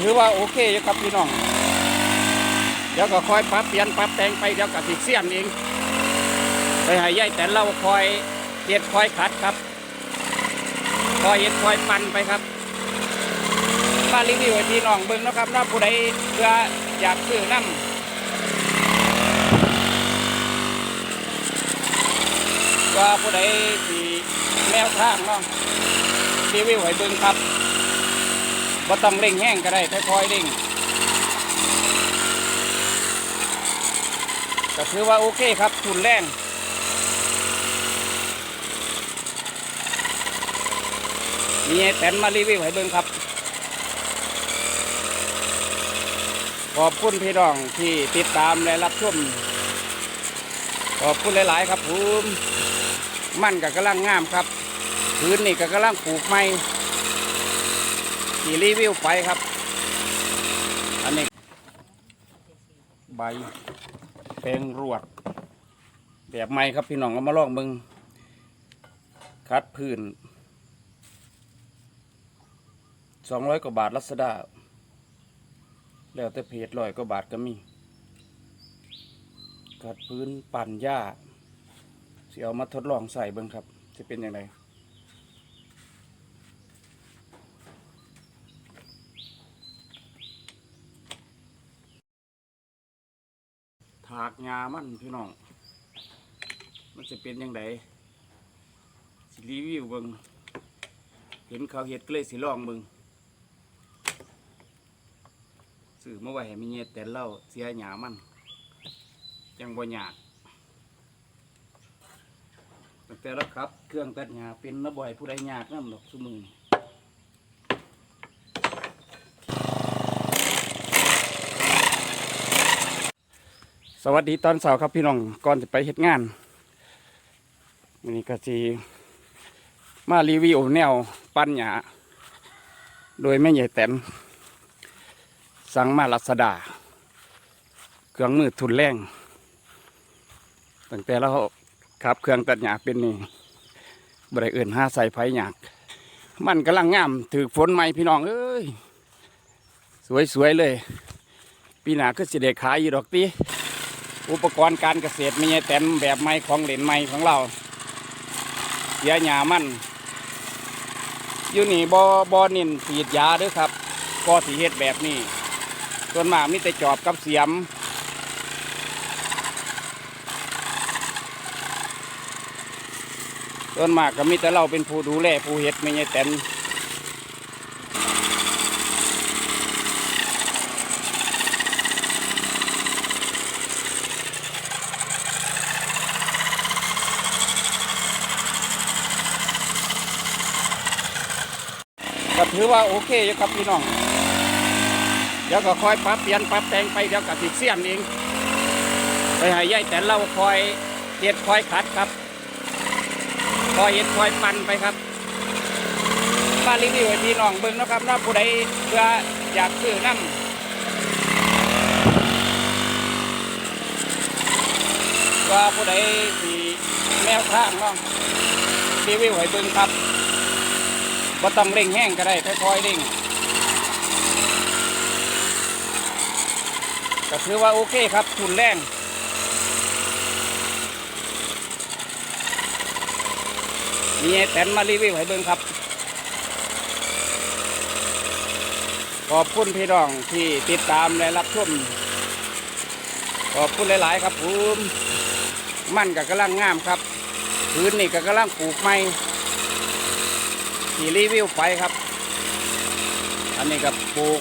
ถือว่าโอเคอยู่ครับพี่น้อง เดี๋ยวก็คอยปรับเปลี่ยนปรับแต่งไปเดี๋ยวก็ติดเสียนเองไปห้ยายแต่เราคอยเด็ดคอยขัดครับ คอยเห็ดคอยปั่นไปครับมารีวิวพี่น้องเบิ่งนะครับถ้าผู้ใดเพื่ออยากซื้อน้ำว่าผู้ใดที่แนวทางเนาะรีวิวให้เบิ่งครับ บ่ต้องเร่งแห้งก็ได้ค่อยๆเร่งก็ถือว่าโอเคครับทุนแรงมีไอ้แตนมารีวิวให้เบิ่งครับ ขอบคุณพี่น้องที่ติดตามและรับชม ขอบคุณหลาย ๆ ครับผม มันกับกำลังงามครับ พื้นนี่ก็กำลังปลูกใหม่ ที่รีวิวไปครับ อันนี้ ใบแปลงรวด แบบใหม่ครับพี่น้องเอามาลองมึง คัดพื้นสองร้อยกว่าบาทลัสดาแล้วแต่เพจร้อยกว่าบาทก็มี กัดพื้นปั่นหญ้าสิเอามาทดลองใส่เบิ่งครับ จะเป็นยังไงากหญ้ามันพี่น้อง มันจะเป็นยังไงสิรีวิวเบิงเห็นเขาเห็ดก็เลยสิลองมึงสื่อเมื่อไหร่มีเงียแต่เล่าเสียหยามัน ยังบ่หยาตั้งแต่แล้วครับ เครื่องตัดหญ้าเป็นระบ่อยผู้ใดยากนั่นหรอกสมือ สวัสดีตอนเสาร์ครับพี่น้องก่อนจะไปเฮ็ดงานวันนี้ก็จีมารีวิวแนวปั้นหยาโดยแม่ใหญ่แตนสั่งมาลัสดา เครื่องมือทุนแรงตั้งแต่เราขับเครื่องตัดหญ้าเป็นนี่บริเอื่นห้าใส่ไผ่หยาก มันกำลังงามถือฝนใหมพี่น้องเอ้ยสวยๆเลย ปีหน้าก็สิเดขายอยู่ดอกตี อุปกรณ์การเกษตรม่ใช่แตนแบบใหม่ของเหรนใหม่ของเราเสียหญ้ามันอยู่นี่บอบอนินฉีดยาด้วยครับก็สีเฮ็ดแบบนี้ ส่วนมากมีแต่จอบกับเสียม ส่วนมากก็มีแต่เราเป็นผู้ดูแลผู้เฮ็ดไม่ใช่แต่น ก็ถือว่าโอเคอยู่ครับพี่น้อง เดี๋ยวก็คอยปรับเปลี่ยนปรับแต่งไปเดี๋ยวก็ติดเสียนเอง ไปห้ยายแต่เราคอยเด็ดคอยขัดครับคอยเห็ดคอยปั่นไปครับมารีวิวให้พี่น้องเบิ่งนะครับถ้าผู้ใดเพื่ออยากซื้อน้ำว่าผู้ใดที่แนวทางเนาะรีวิวให้เบิ่งครับ บ่ต้องเร่งแห้งก็ได้ค่อยๆเร่งก็ถือว่าโอเคครับทุนแรงมีไอแตนมารีวิวให้เบิ่งครับ ขอบคุณพี่น้องที่ติดตามและรับชมขอบคุณหลาย ๆ ครับผม มันก็กำลังงามครับ พื้นนี่ก็กำลังปลูกใหม่ ที่รีวิวไปครับ อันนี้ก็ปลูก